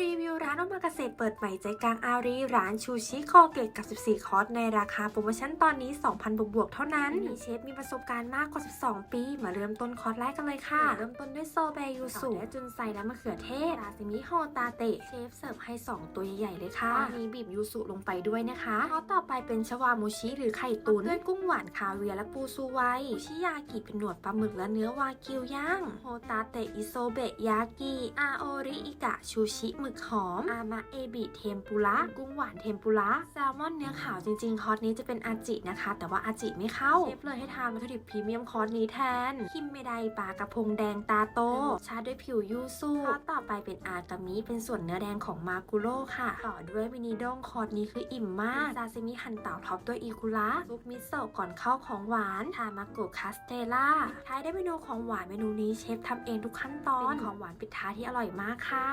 รีวิวร้านโอมากาเสะเปิดใหม่ใจกลางอารีร้านชูชิคอเกตกับ 14 คอร์สในราคาโปรโมชั่นตอนนี้ 2,000บวกบวกๆเท่านั้น มีเชฟมีประสบการณ์มากกว่า 12 ปี มาเริ่มต้นคอร์สแรกกันเลยค่ะ เริ่มต้นด้วยโซเบยูสุและจุนไซและมะเขือเทศราซิมิโฮตาเตะเชฟเสิร์ฟให้ 2 ตัวใหญ่ๆเลยค่ะมีบีบยูสุลงไปด้วยนะคะคอร์สต่อไปเป็นชวามูชิหรือไข่ตุ๋นด้วยกุ้งหวานคาเวียร์และปูซูไวชิยากิเป็นหนวดปลาหมึกและเนื้อวากิวย่างโฮตาเตะอิโซเบะยากิอาโอริอิกะชูชิหมึกหอม อามาเอบิเทมปุระ กุ้งหวานเทมปุระ แซลมอนเนื้อขาวจริงๆ คอร์สนี้จะเป็นอาจินะคะ แต่ว่าอาจิไม่เข้า เชฟเลยให้ทานวัตถุดิบพรีเมียมคอร์สนี้แทน คิมเมไดปลากระพงแดงตาโต ชาด้วยผิวยูสุคอร์สต่อไปเป็นอากามิ เป็นส่วนเนื้อแดงของมากุโร่ค่ะ ต่อด้วยมินิด้งคอร์สนี้คืออิ่มมาก ซาซิมิหั่นเต่าท็อปด้วยอีกุระซุปมิโซะก่อนเข้าของหวานทามาโกะคาสเตล่าท้ายด้วยเมนูของหวานเมนูนี้เชฟทำเองทุกขั้นตอนเป็นของหวานปิดท้ายที่อร่อยมากค่ะ